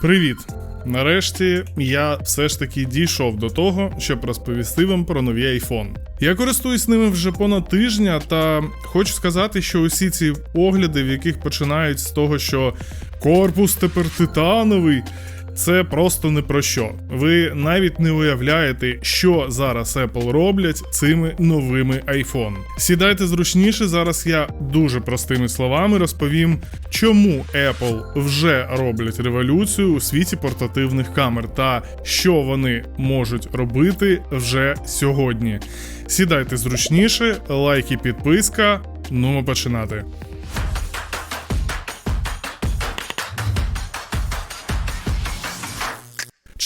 Привіт! Нарешті я все ж таки дійшов до того, щоб розповісти вам про нові iPhone. Я користуюсь ними вже понад тижня, та хочу сказати, що усі ці огляди, в яких починають з того, що корпус тепер титановий. Це просто не про що. Ви навіть не уявляєте, що зараз Apple роблять цими новими iPhone. Сідайте зручніше. Зараз я дуже простими словами розповім, чому Apple вже роблять революцію у світі портативних камер та що вони можуть робити вже сьогодні. Сідайте зручніше, лайк і підписка. Ну, починати.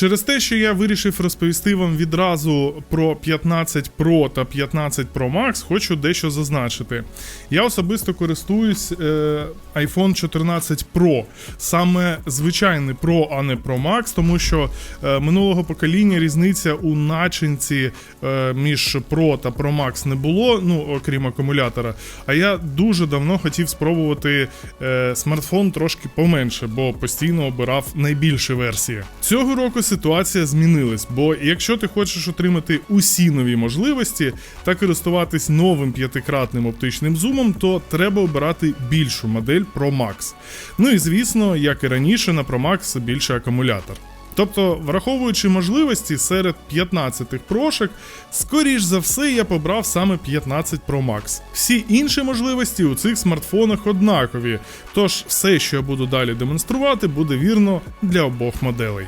Через те, що я вирішив розповісти вам відразу про 15 Pro та 15 Pro Max, хочу дещо зазначити. Я особисто користуюсь е, iPhone 14 Pro, саме звичайний Pro, а не Pro Max, тому що е, минулого покоління різниця у начинці е, між Pro та Pro Max не було, ну окрім акумулятора. А я дуже давно хотів спробувати е, смартфон трошки поменше, бо постійно обирав найбільші версії. Цього року ситуація змінилась, бо якщо ти хочеш отримати усі нові можливості та користуватись новим п'ятикратним оптичним зумом, то треба обирати більшу модель Pro Max. Ну і звісно, як і раніше, на Pro Max більший акумулятор. Тобто, враховуючи можливості серед 15 прошек, скоріш за все я побрав саме 15 Pro Max. Всі інші можливості у цих смартфонах однакові, тож все, що я буду далі демонструвати, буде вірно для обох моделей.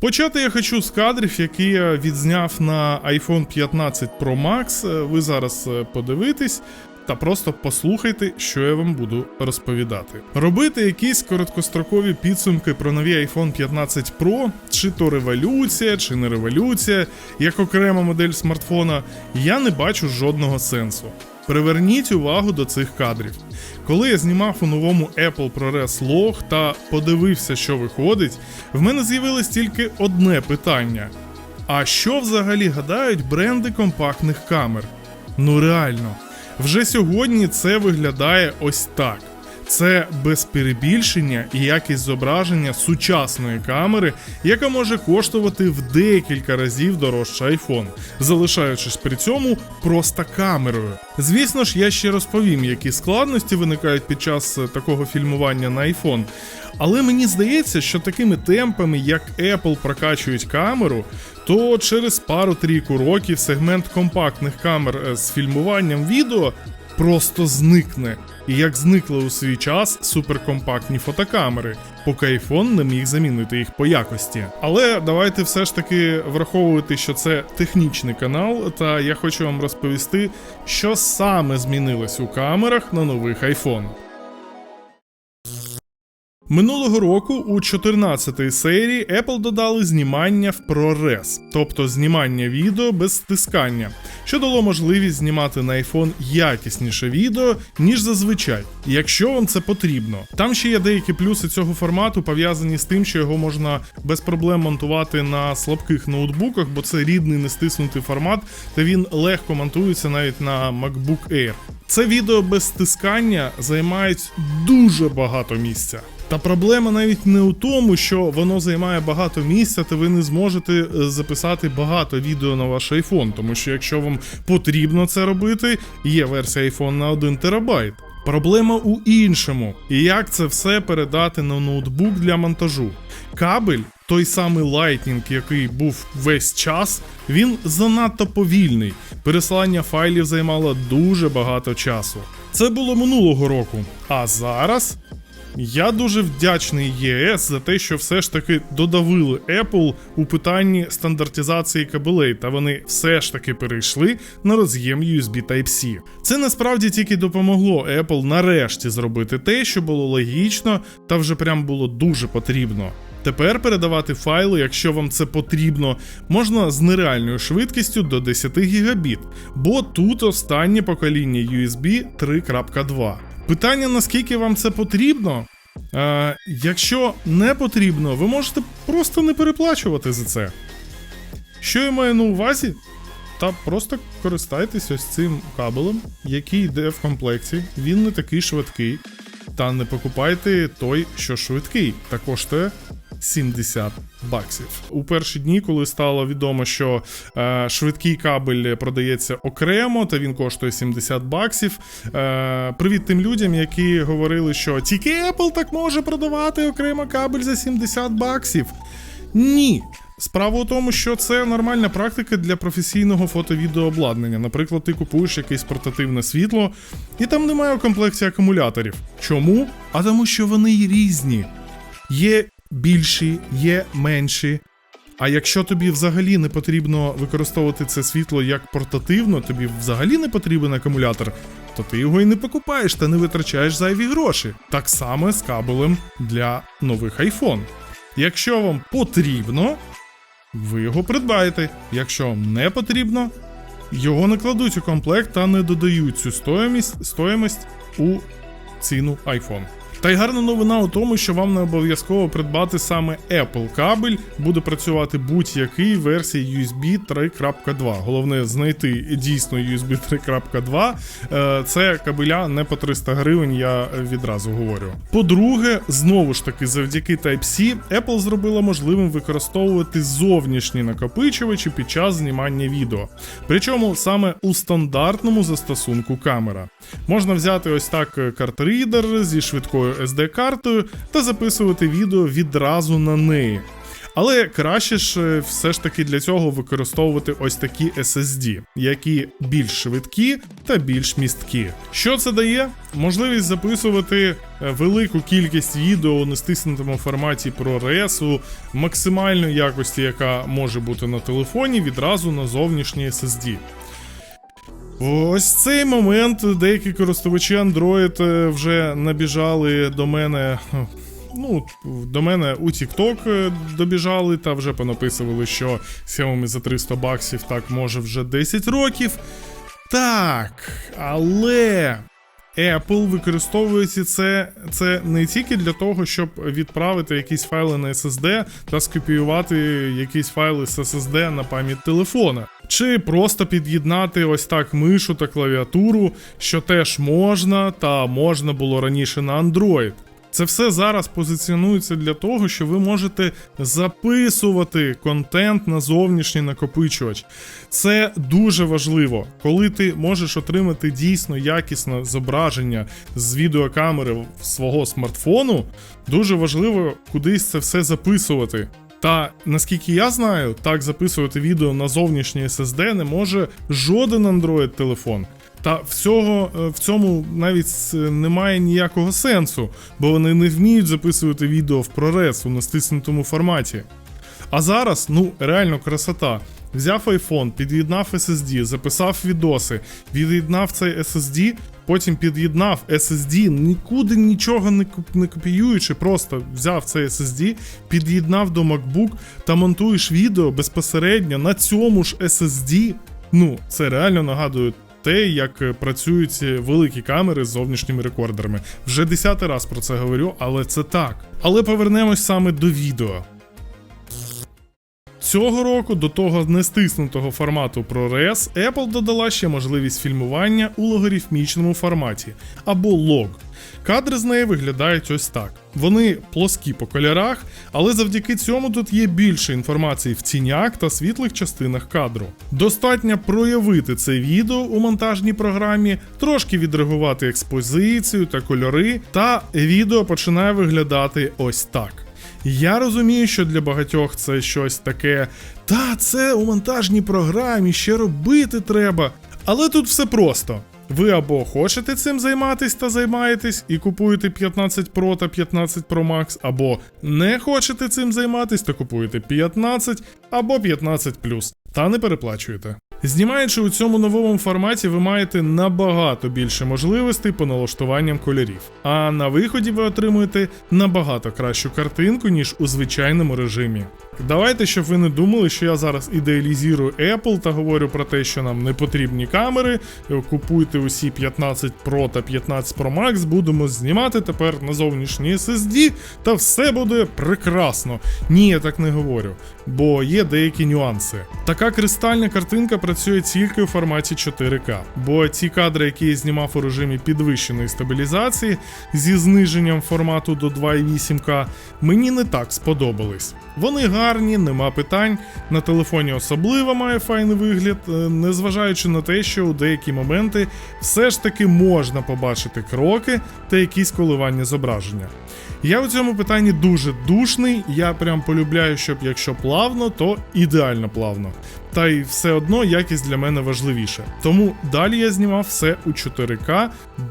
Почати я хочу з кадрів, які я відзняв на iPhone 15 Pro Max. Е, Ви зараз е, подивитесь та просто послухайте, що я вам буду розповідати. Робити якісь короткострокові підсумки про нові iPhone 15 Pro, чи то революція, чи не революція, як окрема модель смартфона, я не бачу жодного сенсу. Приверніть увагу до цих кадрів. Коли я знімав у новому Apple ProRes Log та подивився, що виходить, в мене з'явилось тільки одне питання: а що взагалі гадають бренди компактних камер? Ну реально, вже сьогодні це виглядає ось так. Це без перебільшення і якість зображення сучасної камери, яка може коштувати в декілька разів дорожче iPhone, залишаючись при цьому просто камерою. Звісно ж, я ще розповім, які складності виникають під час е, такого фільмування на iPhone. Але мені здається, що такими темпами, як Apple прокачують камеру, то через пару-трійку років сегмент компактних камер е, з фільмуванням відео просто зникне. І як зникли у свій час суперкомпактні фотокамери, поки iPhone не міг замінити їх по якості. Але давайте все ж таки враховувати, що це технічний канал, та я хочу вам розповісти, що саме змінилось у камерах на нових iPhone. Минулого року у 14-й серії Apple додали знімання в ProRes, тобто знімання відео без стискання, що дало можливість знімати на iPhone якісніше відео, ніж зазвичай, якщо вам це потрібно. Там ще є деякі плюси цього формату, пов'язані з тим, що його можна без проблем монтувати на слабких ноутбуках, бо це рідний не стиснутий формат, та він легко монтується навіть на MacBook Air. Це відео без стискання займає дуже багато місця. Та проблема навіть не у тому, що воно займає багато місця, та ви не зможете е, записати багато відео на ваш iPhone, тому що якщо вам потрібно це робити, є версія iPhone на 1 терабайт. Проблема у іншому, і як це все передати на ноутбук для монтажу. Кабель, той самий Lightning, який був весь час, він занадто повільний. Пересилання файлів займало дуже багато часу. Це було минулого року. А зараз я дуже вдячний ЄС за те, що все ж таки додавили Apple у питанні стандартизації кабелей, та вони все ж таки перейшли на роз'єм USB Type-C. Це насправді тільки допомогло Apple нарешті зробити те, що було логічно та вже прям було дуже потрібно. Тепер передавати файли, якщо вам це потрібно, можна з нереальною швидкістю до 10 гігабіт, бо тут останнє покоління USB 3.2. Питання, наскільки вам це потрібно? Е, якщо не потрібно, ви можете просто не переплачувати за це. Що я маю на увазі? Та просто користайтесь ось цим кабелем, який йде в комплекті, він не такий швидкий. Та не покупайте той, що швидкий, та коштує 70 баксів. У перші дні, коли стало відомо, що е, швидкий кабель продається окремо, та він коштує 70 баксів. Е, привіт тим людям, які говорили, що тільки Apple так може продавати окремо кабель за 70 баксів. Ні. Справа у тому, що це нормальна практика для професійного фото-відеообладнання. Наприклад, ти купуєш якесь портативне світло, і там немає у комплекті акумуляторів. Чому? А тому, що вони різні. Є більші, є менші. А якщо тобі взагалі не потрібно використовувати це світло як портативно, тобі взагалі не потрібен акумулятор, то ти його і не покупаєш та не витрачаєш зайві гроші. Так само з кабелем для нових iPhone. Якщо вам потрібно, ви його придбаєте. Якщо вам не потрібно, його не кладуть у комплект та не додають цю стоїмість, стоїмость у ціну iPhone. Та й гарна новина у тому, що вам не обов'язково придбати саме Apple кабель, буде працювати будь-який версії USB 3.2. Головне знайти дійсно USB 3.2. Е, Це кабеля не по 300 гривень, я відразу говорю. По-друге, знову ж таки, завдяки Type-C, Apple зробила можливим використовувати зовнішні накопичувачі під час знімання відео. Причому саме у стандартному застосунку камера. Можна взяти ось так картридер зі швидкою SD-картою та записувати відео відразу на неї. Але краще ж е, все ж таки для цього використовувати ось такі SSD, які більш швидкі та більш місткі. Що це дає? Можливість записувати е, велику кількість відео у нестиснутому форматі ProRes максимальної якості, яка може бути на телефоні, відразу на зовнішній SSD. Ось цей момент деякі користувачі Android е, вже набіжали до мене. Ну, до мене у TikTok е, добіжали та вже понаписували, що Xiaomi за 300 баксів так може вже 10 років. Так, але Apple використовується це, це не тільки для того, щоб відправити якісь файли на SSD та скопіювати якісь файли з SSD на пам'ять телефона. Чи просто під'єднати ось так мишу та клавіатуру, що теж можна, та можна було раніше на Android. Це все зараз позиціонується для того, що ви можете записувати контент на зовнішній накопичувач. Це дуже важливо, коли ти можеш отримати дійсно якісне зображення з відеокамери свого смартфону. Дуже важливо кудись це все записувати. Та наскільки я знаю, так записувати відео на зовнішній SSD не може жоден Android телефон. Та всього е, в цьому навіть е, немає ніякого сенсу, бо вони не вміють записувати відео в ProRes у настиснутому форматі. А зараз, ну, реально красота. Взяв iPhone, під'єднав SSD, записав відоси, від'єднав цей SSD, потім під'єднав SSD, нікуди нічого не, не копіюючи, просто взяв цей SSD, під'єднав до MacBook та монтуєш відео безпосередньо на цьому ж SSD. Ну, це реально нагадує те, як е, працюють ці великі камери з зовнішніми рекордерами. Вже десятий раз про це говорю, але це так. Але повернемось саме до відео. Цього року до того нестиснутого формату ProRes Apple додала ще можливість фільмування у логарифмічному форматі або лог. Кадри з неї виглядають ось так. Вони плоскі по кольорах, але завдяки цьому тут є більше інформації в тінях та світлих частинах кадру. Достатньо проявити це відео у монтажній програмі, трошки відреагувати експозицію та кольори, та відео починає виглядати ось так. Я розумію, що для багатьох це щось таке. Та це у монтажній програмі ще робити треба. Але тут все просто. Ви або хочете цим займатись та займаєтесь і купуєте 15 Pro та 15 Pro Max, або не хочете цим займатись та купуєте 15 або 15 та не переплачуєте. Знімаючи у цьому новому форматі, ви маєте набагато більше можливостей по налаштуванням кольорів. А на виході ви отримуєте набагато кращу картинку, ніж у звичайному режимі. Давайте, щоб ви не думали, що я зараз ідеалізую Apple та говорю про те, що нам не потрібні камери. Купуйте усі 15 Pro та 15 Pro Max, будемо знімати тепер на зовнішній SSD, та все буде прекрасно. Ні, я так не говорю, бо є деякі нюанси. Така кристальна картинка працює тільки у форматі 4К, бо ті кадри, які я знімав у режимі підвищеної стабілізації зі зниженням формату до 2,8К, мені не так сподобались. Вони гарні, нема питань. На телефоні особливо має файний вигляд, е, незважаючи на те, що у деякі моменти все ж таки можна побачити кроки та якісь коливання зображення. Я у цьому питанні дуже душний. Я прям полюбляю, щоб якщо плавно, то ідеально плавно. Та й все одно якість для мене важливіша. Тому далі я знімав все у 4К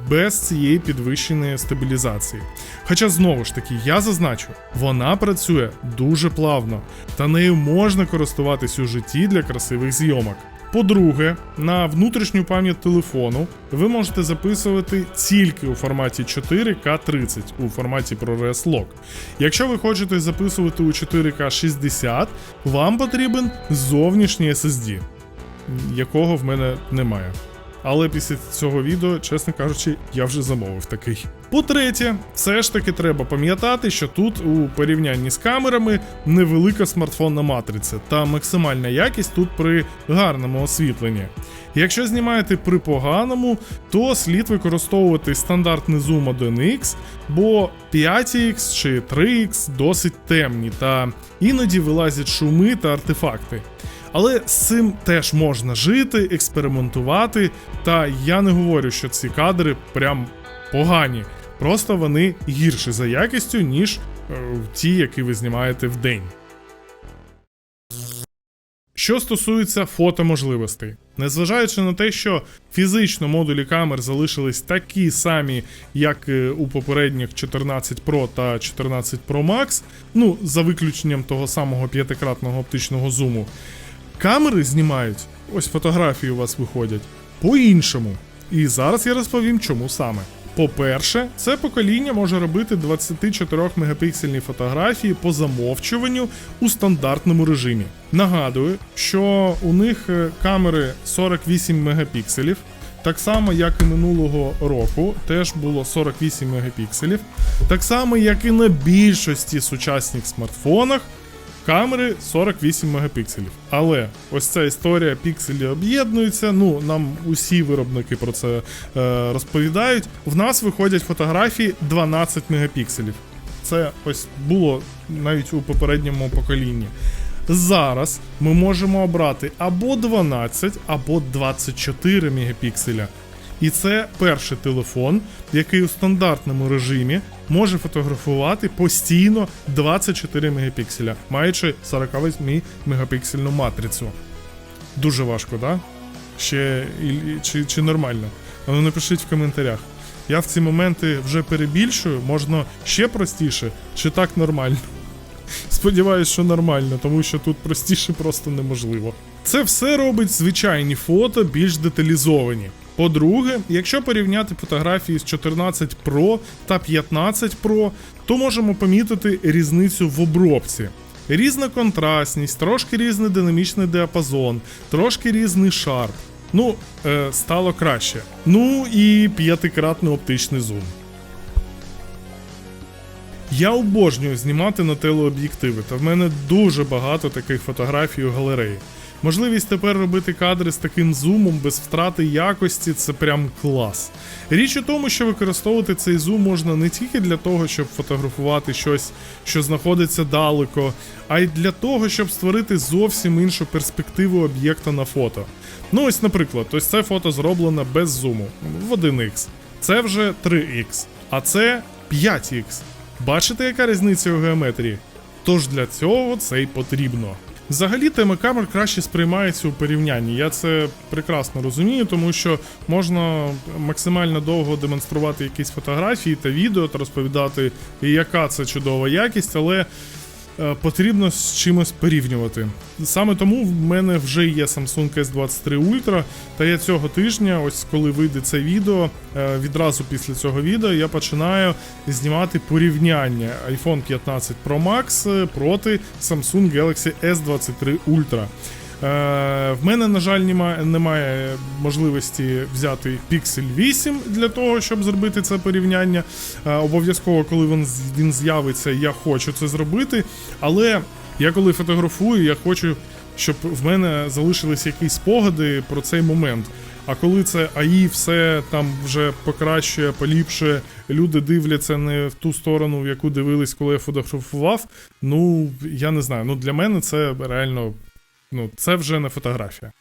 без цієї підвищеної стабілізації. Хоча знову ж таки, я зазначу, вона працює дуже плавно, та нею можна користуватись у житті для красивих зйомок. По-друге, на внутрішню пам'ять телефону ви можете записувати тільки у форматі 4К30 у форматі ProRes Log. Якщо ви хочете записувати у 4К60, вам потрібен зовнішній SSD, якого в мене немає. Але після цього відео, чесно кажучи, я вже замовив такий. По-третє, все ж таки треба пам'ятати, що тут у порівнянні з камерами невелика смартфонна матриця та максимальна якість тут при гарному освітленні. Якщо знімаєте при поганому, то слід використовувати стандартний зум 1x, бо 5x чи 3x досить темні та іноді вилазять шуми та артефакти. Але з цим теж можна жити, експериментувати. Та я не говорю, що ці кадри прям погані. Просто вони гірші за якістю, ніж е, ті, які ви знімаєте в день. Що стосується фотоможливостей, незважаючи на те, що фізично модулі камер залишились такі самі, як е, у попередніх 14 Pro та 14 Pro Max, ну за виключенням того самого п'ятикратного оптичного зуму, камери знімають, ось фотографії у вас виходять по-іншому. І зараз я розповім, чому саме. По-перше, це покоління може робити 24 мегапіксельні фотографії по замовчуванню у стандартному режимі. Нагадую, що у них е, камери 48 мегапікселів, так само як і минулого року, теж було 48 мегапікселів, так само як і на більшості сучасних смартфонах. Камери 48 мегапікселів. Але ось ця історія пікселі об'єднуються. Ну, нам усі виробники про це е, розповідають. В нас виходять фотографії 12 мегапікселів. Це ось було навіть у попередньому поколінні. Зараз ми можемо обрати або 12, або 24 мегапікселя. І це перший телефон, який у стандартному режимі може фотографувати постійно 24 мегапікселя, маючи 48 мегапіксельну матрицю. Дуже важко, да? Ще чи, чи нормально? А Ну напишіть в коментарях. Я в ці моменти вже перебільшую, можна ще простіше, чи так нормально. Сподіваюсь, що нормально, тому що тут простіше просто неможливо. Це все робить звичайні фото більш деталізовані. По-друге, якщо порівняти фотографії з 14 Pro та 15 Pro, то можемо помітити різницю в обробці. Різна контрастність, трошки різний динамічний діапазон, трошки різний шарп. Ну, е, стало краще. Ну і п'ятикратний оптичний зум. Я обожнюю знімати на телеоб'єктиви, та в мене дуже багато таких фотографій у галереї. Можливість тепер робити кадри з таким зумом без втрати якості це прям клас. Річ у тому, що використовувати цей зум можна не тільки для того, щоб фотографувати щось, що знаходиться далеко, а й для того, щоб створити зовсім іншу перспективу об'єкта на фото. Ну ось, наприклад, ось це фото зроблено без зуму в 1х. Це вже 3х, а це 5х. Бачите, яка різниця у геометрії? Тож для цього це й потрібно. Взагалі, теми камер краще сприймаються у порівнянні. Я це прекрасно розумію, тому що можна максимально довго демонструвати якісь фотографії та відео та розповідати, яка це чудова якість, але потрібно з чимось порівнювати. Саме тому в мене вже є Samsung S23 Ultra, та я цього тижня, ось коли вийде це відео, е, відразу після цього відео я починаю знімати порівняння iPhone 15 Pro Max е, проти Samsung Galaxy S23 Ultra. Е, в мене, на жаль, немає, можливості взяти Pixel 8 для того, щоб зробити це порівняння. Е, обов'язково, коли він з'явиться, я хочу це зробити. Але я коли фотографую, я хочу, щоб в мене залишились якісь спогади про цей момент. А коли це АІ все там вже покращує, поліпшує, люди дивляться не в ту сторону, в яку дивились, коли я фотографував. Ну я не знаю. Ну для мене це реально, ну це вже не фотографія.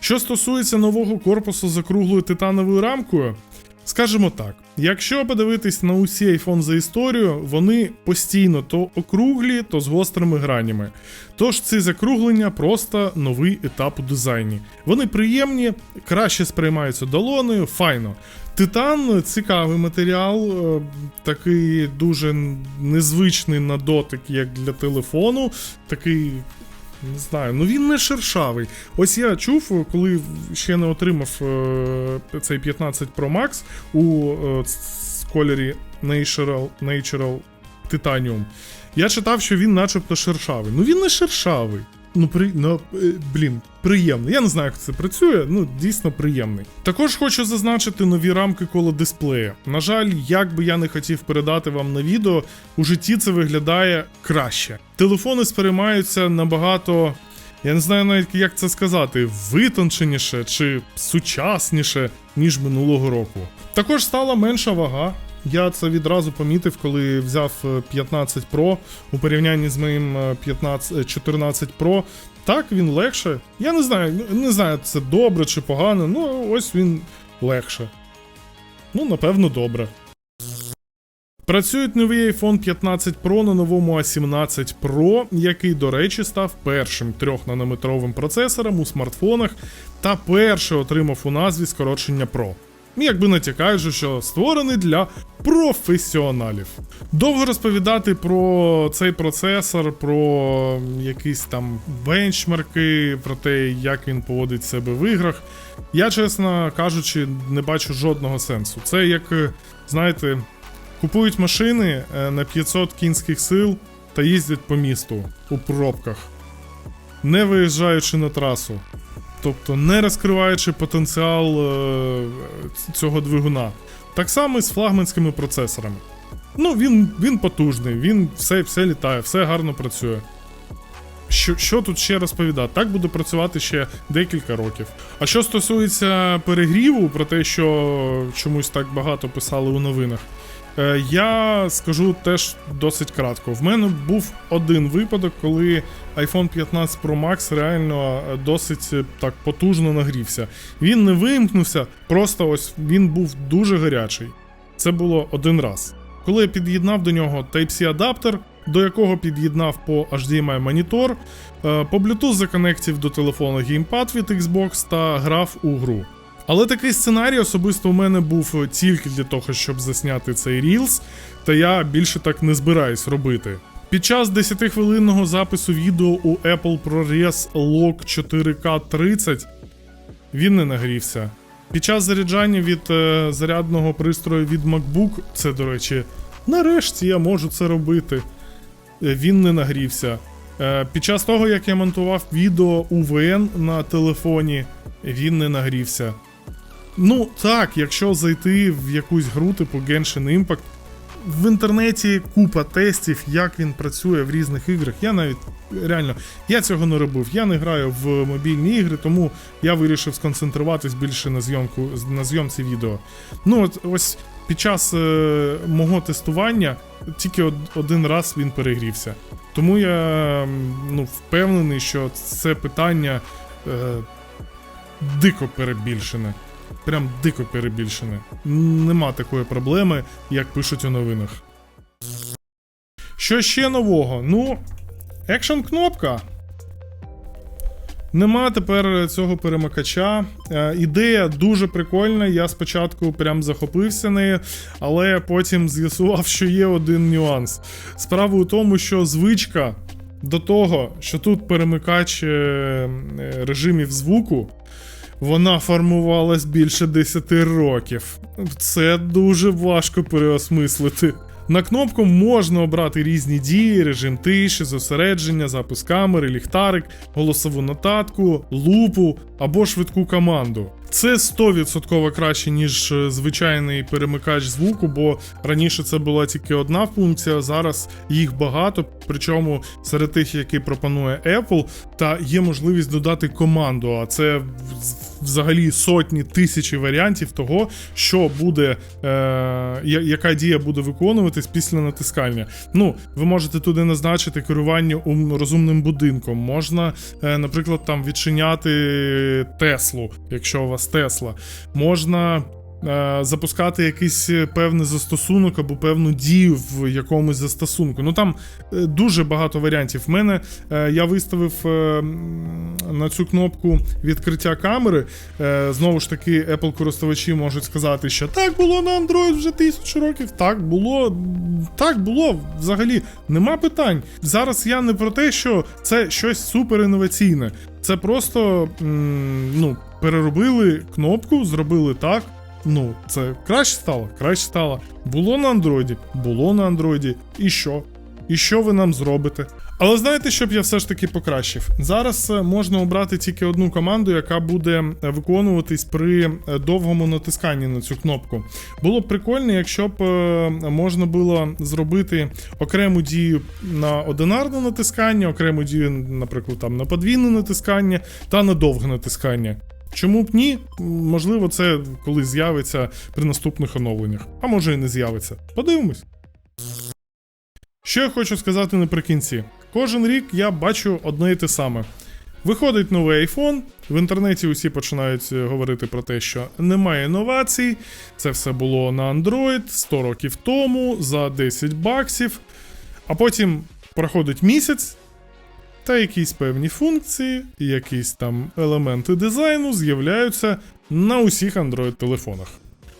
Що стосується нового корпусу з округлою титановою рамкою, скажімо так: якщо подивитись на усі iPhone за історію, вони постійно то округлі, то з гострими гранями. Тож ці закруглення просто новий етап у дизайні. Вони приємні, краще сприймаються долоною, файно. Титан цікавий матеріал, е, такий дуже незвичний на дотик, як для телефону. Такий не знаю, ну він не шершавий. Ось я чув, коли ще не отримав е, цей 15 Pro Max у е, кольорі Natural, Natural Titanium. Я читав, що він начебто шершавий. Ну він не шершавий. Ну, при, ну е, блін, приємний. Я не знаю, як це працює, ну дійсно приємний. Також хочу зазначити нові рамки коло дисплея. На жаль, як би я не хотів передати вам на відео, у житті це виглядає краще. Телефони сприймаються набагато. Я не знаю навіть як це сказати, витонченіше чи сучасніше, ніж минулого року. Також стала менша вага. Я це відразу помітив, коли взяв е, 15 Pro у порівнянні з моїм е, 15, е, 14 Pro. Так, він легше. Я не знаю, не знаю, це добре чи погано. Ну, ось він легше. Ну, напевно, добре. Працюють новий iPhone 15 Pro на новому A17 Pro, який, до речі, став першим 3-нанометровим процесором у смартфонах та перший отримав у назві скорочення Pro. Якби натякаючи, що створений для професіоналів. Довго розповідати про цей процесор, про якісь там бенчмарки, про те, як він поводить себе в іграх. Я, чесно кажучи, не бачу жодного сенсу. Це як, е, знаєте, купують машини е, на 500 кінських сил та їздять по місту у пробках, не виїжджаючи на трасу. Тобто не розкриваючи потенціал е, цього двигуна. Так само і з флагманськими процесорами. Ну, він, він потужний, він все, все літає, все гарно працює. Що, що тут ще розповідати? Так буде працювати ще декілька років. А що стосується перегріву, про те, що чомусь так багато писали у новинах, я скажу теж досить кратко. В мене був один випадок, коли iPhone 15 Pro Max реально е, досить е, так потужно нагрівся. Він не вимкнувся, просто ось він був дуже гарячий. Це було один раз. Коли я під'єднав до нього Type-C адаптер, до якого під'єднав по HDMI монітор, е, по Bluetooth законектив до телефону геймпад від Xbox та грав у гру. Але такий сценарій особисто у мене був тільки для того, щоб засняти цей Reels, та я більше так не збираюсь робити. Під час 10-хвилинного запису відео у Apple ProRes Log 4K 30 він не нагрівся. Під час заряджання від е, зарядного пристрою від MacBook, це, до речі, нарешті я можу це робити. Е, Він не нагрівся. Е, під час того, як я монтував відео UVN на телефоні, він не нагрівся. Ну так, якщо зайти в якусь гру типу Genshin Impact, в інтернеті купа тестів, як він працює в різних іграх. Я навіть реально я цього не робив. Я не граю в мобільні ігри, тому я вирішив сконцентруватись більше на зйомку на зйомці відео. Ну от ось під час е, мого тестування тільки од- один раз він перегрівся. Тому я ну, впевнений, що це питання е, дико перебільшене. Прям дико перебільшене. Нема такої проблеми, як пишуть у новинах. Що ще нового? Ну, екшн кнопка. Нема тепер цього перемикача. Е, ідея дуже прикольна. Я спочатку прям захопився нею, але потім з'ясував, що є один нюанс. Справа у тому, що звичка до того, що тут перемикач е, е, режимів звуку, вона формувалась більше 10 років. Це дуже важко переосмислити. На кнопку можна обрати різні дії, режим тиші, зосередження, запуск камери, ліхтарик, голосову нотатку, лупу або швидку команду. Це 100% краще, ніж е, звичайний перемикач звуку, бо раніше це була тільки одна функція, зараз їх багато. Причому серед тих, які пропонує Apple, та є можливість додати команду. А це взагалі сотні тисячі варіантів того, що буде, е, яка дія буде виконуватись після натискання. Ну, ви можете туди назначити керування ум- розумним будинком. Можна, е, наприклад, там відчиняти Теслу, якщо у вас Тесла. Можна. Е, Запускати якийсь певний застосунок або певну дію в якомусь застосунку. Ну там е, дуже багато варіантів. В мене е, я виставив на цю кнопку відкриття камери. Знову ж таки, Apple користувачі можуть сказати, що так було на Android вже тисячу років. Так було, так було. Взагалі нема питань. Зараз я не про те, що це щось супер інноваційне. Це просто ну, переробили кнопку, зробили так. Ну, це краще стало, краще стало. Було на андроїді, було на андроїді. І що? І що ви нам зробите? Але знаєте, що б я все ж таки покращив? Зараз е, можна обрати тільки одну команду, яка буде е, виконуватись при е, довгому натисканні на цю кнопку. Було б прикольно, якщо б можна було зробити окрему дію на одинарне натискання, окрему дію, наприклад, там на подвійне натискання та на довге натискання. Чому б ні? Можливо, це коли з'явиться при наступних оновленнях, а може і не з'явиться. Подивимось. Що я хочу сказати наприкінці. Кожен рік я бачу одне і те саме. Виходить новий iPhone, в інтернеті усі починають е, говорити про те, що немає інновацій, це все було на Android 100 років тому за 10 баксів. А потім проходить місяць, та якісь певні функції, якісь там елементи дизайну з'являються на усіх Android-телефонах.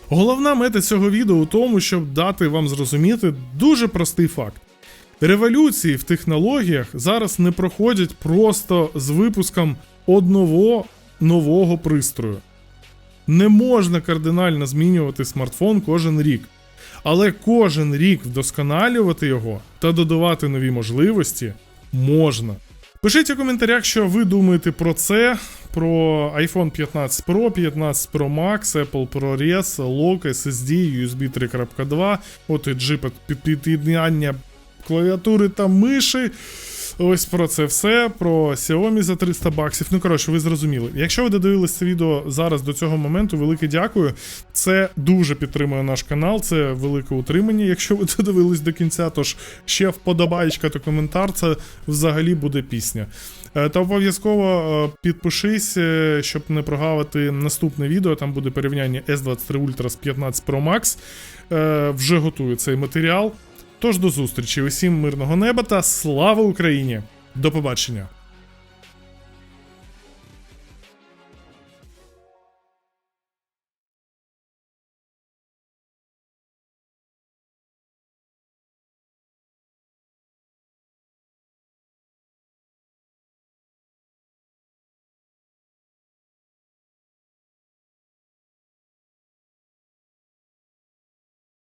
Головна мета цього відео у тому, щоб дати вам зрозуміти дуже простий факт. Революції в технологіях зараз не проходять просто з випуском одного нового пристрою. Не можна кардинально змінювати смартфон кожен рік. Але кожен рік вдосконалювати його та додавати нові можливості можна. Пишіть у коментарях, що ви думаєте про це, про iPhone 15 Pro, 15 Pro Max, Apple ProRes, Lock, SSD, USB 3.2, от і під під'єднання клавіатури та миші. Ось про це все, про Xiaomi за 300 баксів. Ну, коротше, ви зрозуміли. Якщо ви додивились це відео зараз до цього моменту, велике дякую. Це дуже підтримує наш канал, це велике утримання. Якщо ви додивились до кінця, тож ще вподобаєчка та коментар, це взагалі буде пісня. Е, Та обов'язково е, підпишись, е, щоб не прогавити наступне відео. Там буде порівняння S23 Ultra з 15 Pro Max. Вже готую цей матеріал. Тож до зустрічі, усім мирного неба та слава Україні! До побачення!